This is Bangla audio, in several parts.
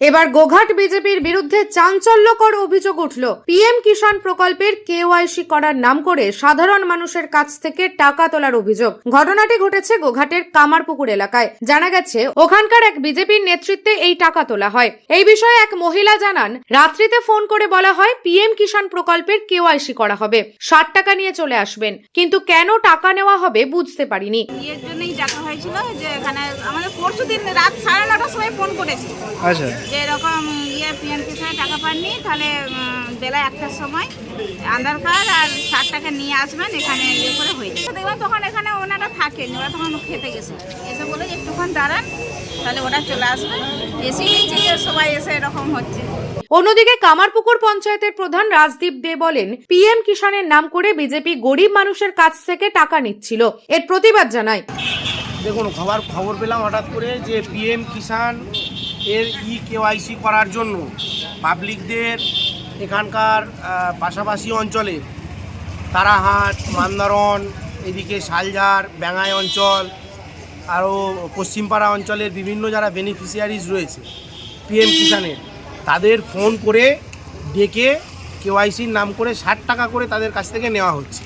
এবার গোঘাট বিজেপির বিরুদ্ধে চাঞ্চল্যকর অভিযোগ উঠল। পিএম কিষাণ প্রকল্পের কেওয়াইসি করার নাম করে সাধারণ মানুষের কাছ থেকে টাকা তোলার অভিযোগ। ঘটনাটি ঘটেছে গোঘাটের কামারপুকুর এলাকায়। জানা গেছে ওখানকার এক বিজেপির নেতৃত্বে এই টাকা তোলা হয়। এই বিষয়ে এক মহিলা জানান রাত্রিতে ফোন করে বলা হয় পিএম কিষাণ প্রকল্পের কেওয়াইসি করা হবে। ষাট টাকা নিয়ে চলে আসবেন। কিন্তু কেন টাকা নেওয়া হবে বুঝতে পারিনি। ইয়ের জন্যই ডাকা হয়েছিল যে এখানে আমাদের পরশু দিন রাত সাড়ে নটার সময় ফোন করেছে। আচ্ছা। যে এরকম ইয়ে পিএম কিষানে টাকা পাননি তাহলে বেলা একটার সময় আধার কার্ড আর ষাট টাকা নিয়ে আসবেন এখানে ইয়ে করে হয়ে যাবে। দেখবেন তখন এখানে ওনারা থাকেন ওরা তখন খেতে গেছে। এসে বলে যে একটুক্ষণ দাঁড়ান তাহলে ওরা চলে আসবে। এসে দেখছি যে সবাই এসে এরকম হচ্ছে। অন্যদিকে কামারপুকুর পঞ্চায়েতের প্রধান রাজদীপ দে বলেন পিএম কিষাণের নাম করে বিজেপি গরিব মানুষের কাছ থেকে টাকা নিচ্ছিল। এর প্রতিবাদ জানায়। দেখুন খবর খবর পেলাম হঠাৎ করে যে পিএম কিষাণ এর ই কেওয়াইসি করার জন্য পাবলিকদের এখানকার পাশাপাশি অঞ্চলে তারাহাট, মান্দারণ, এদিকে শালঝার ব্যাঙাই অঞ্চল, আরও পশ্চিমপাড়া অঞ্চলের বিভিন্ন যারা বেনিফিশিয়ারিজ রয়েছে পিএম কিষাণের তাদের ফোন করে ডেকে কেওয়াইসির নাম করে ষাট টাকা করে তাদের কাছ থেকে নেওয়া হচ্ছে।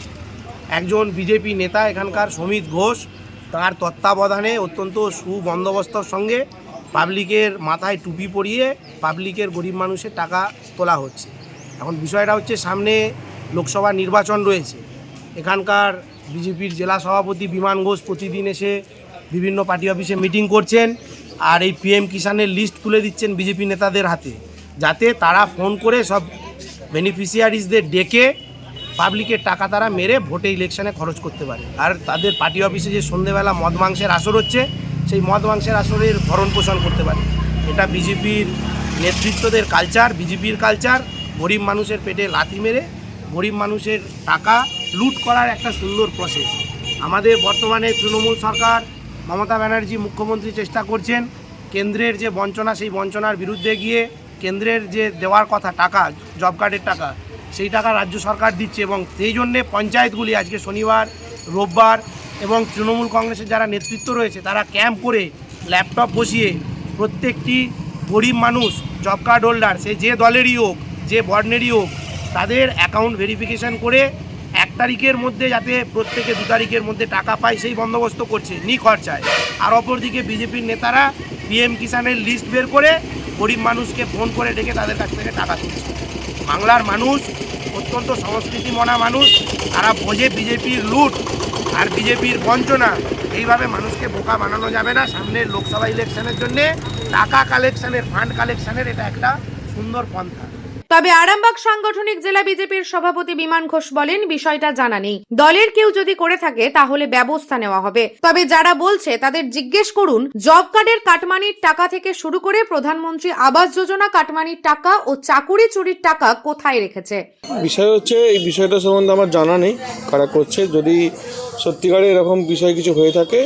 একজন বিজেপি নেতা এখানকার সমিত ঘোষ, তার তত্ত্বাবধানে অত্যন্ত সুবন্দোবস্তর সঙ্গে পাবলিকের মাথায় টুপি পরিয়ে পাবলিকের গরিব মানুষের টাকা তোলা হচ্ছে। এখন বিষয়টা হচ্ছে সামনে লোকসভা নির্বাচন রয়েছে। এখানকার বিজেপির জেলা সভাপতি বিমান ঘোষ প্রতিদিন এসে বিভিন্ন পার্টি অফিসে মিটিং করছেন আর এই পিএম কিষানের লিস্ট তুলে দিচ্ছেন বিজেপি নেতাদের হাতে। যাতে তারা ফোন করে সব বেনিফিশিয়ারিজদের ডেকে পাবলিকের টাকা তারা মেরে ভোটে ইলেকশনে খরচ করতে পারে। আর তাদের পার্টি অফিসে যে সন্ধেবেলা মদ মাংসের আসর হচ্ছে সেই মদ মাংসের আসরের ভরণ পোষণ করতে পারে। এটা বিজেপির নেতৃত্বদের কালচার বিজেপির কালচার গরিব মানুষের পেটে লাথি মেরে, গরিব মানুষের টাকা লুট করার একটা সুন্দর প্রসেস আমাদের বর্তমানে তৃণমূল সরকার, মমতা ব্যানার্জি মুখ্যমন্ত্রী চেষ্টা করছেন কেন্দ্রের যে বঞ্চনা, সেই বঞ্চনার বিরুদ্ধে গিয়ে কেন্দ্রের যে দেওয়ার কথা, টাকা জব কার্ডের টাকা, সেই টাকা রাজ্য সরকার দিচ্ছে এবং সেই জন্যে পঞ্চায়েতগুলি আজকে শনিবার, রোববার এবং তৃণমূল কংগ্রেসের যারা নেতৃত্ব রয়েছে, তারা ক্যাম্প করে ল্যাপটপ বসিয়ে প্রত্যেকটি গরিব মানুষ জব কার্ড হোল্ডার সে যে দলেরই হোক, যে বর্ণেরই হোক, তাদের অ্যাকাউন্ট ভেরিফিকেশন করে এক তারিখের মধ্যে যাতে প্রত্যেকে দু তারিখের মধ্যে টাকা পায়, সেই বন্দোবস্ত করছে, নি খরচায়। আর অপরদিকে বিজেপির নেতারা পিএম কিষানের লিস্ট বের করে গরিব মানুষকে ফোন করে ডেকে তাদের কাছ থেকে টাকা তুলছে। বাংলার মানুষ অত্যন্ত সংস্কৃতি মনা মানুষ, তারা বোঝে বিজেপির লুট আর বিজেপির বঞ্চনা। এইভাবে মানুষকে বোকা বানানো যাবে না সামনের লোকসভা ইলেকশনের জন্যে। টাকা কালেকশানের ফান্ড কালেকশানের এটা একটা সুন্দর পন্থা। তবে আরামবাগ সাংগঠনিক জেলা বিজেপির সভাপতি বিমান ঘোষ বলেন, বিষয়টা জানা নেই। দলের কেউ যদি করে থাকে, তাহলে ব্যবস্থা নেওয়া হবে। তবে যারা বলছে, তাদের জিজ্ঞেস করুন, জব কার্ডের কাটমানির টাকা থেকে শুরু করে প্রধানমন্ত্রী আবাস যোজনা কাটমানির টাকা ও চাকুরি চুরির টাকা কোথায় রেখেছে? বিষয় হচ্ছে, এই বিষয়টা সম্বন্ধে আমার জানা নেই, কারা করছে। যদি সত্যিকারে এরকম বিষয় কিছু হয়ে থাকে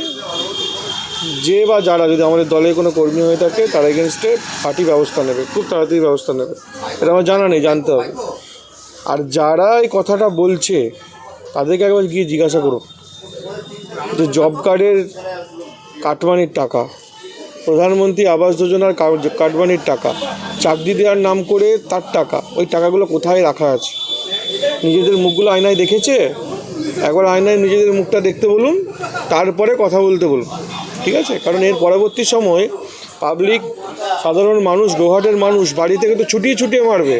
যে বা যারা যদি আমাদের দলের কোনো কর্মী হয়ে থাকে, তার এগেনস্টে পার্টি ব্যবস্থা নেবে, খুব তাড়াতাড়ি ব্যবস্থা নেবে। এটা আমার জানা নেই, জানতে হবে। আর যারা এই কথাটা বলছে, তাদেরকে একবার গিয়ে জিজ্ঞাসা করুন যে জব কার্ডের কাটমানির টাকা, প্রধানমন্ত্রী আবাস যোজনার কাটমানির টাকা, চাকরি দেওয়ার নাম করে তার টাকা, ওই টাকাগুলো কোথায় রাখা আছে? নিজেদের মুখগুলো আয়নায় দেখেছে? একবার আয়নায় নিজেদের মুখটা দেখতে বলুন, তারপরে কথা বলতে বলুন। ঠিক আছে? কারণ এর পরবর্তী সময় পাবলিক সাধারণ মানুষ, গোহাটের মানুষ বাড়ি থেকে তো ছুটিয়ে ছুটিয়ে মারবে।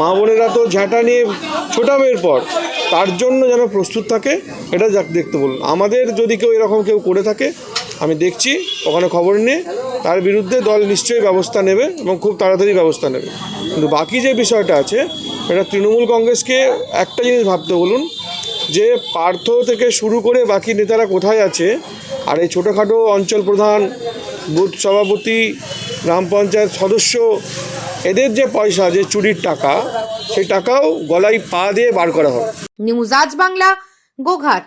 মা বোনেরা তো ঝাঁটা নিয়ে ছোটাবে এরপর। তার জন্য যেন প্রস্তুত থাকে, এটা যাক দেখতে বলুন। আমাদের যদি কেউ এরকম কেউ করে থাকে, আমি দেখছি, ওখানে খবর নিয়ে, তার বিরুদ্ধে দল নিশ্চয়ই ব্যবস্থা নেবে এবং খুব তাড়াতাড়ি ব্যবস্থা নেবে। কিন্তু বাকি যে বিষয়টা আছে, এটা তৃণমূল কংগ্রেসকে একটা জিনিস ভাবতে বলুন, যে পার্থ থেকে শুরু করে বাকি নেতারা কোথায় আছে আর এই ছোটোখাটো অঞ্চল প্রধান বুথ সভাপতি, গ্রাম পঞ্চায়েত সদস্য, এদের যে পয়সা, যে চুরির টাকা, সেই টাকাও গলায় পা দিয়ে বার করা হয়। নিউজ আজ বাংলা, গোঘাট।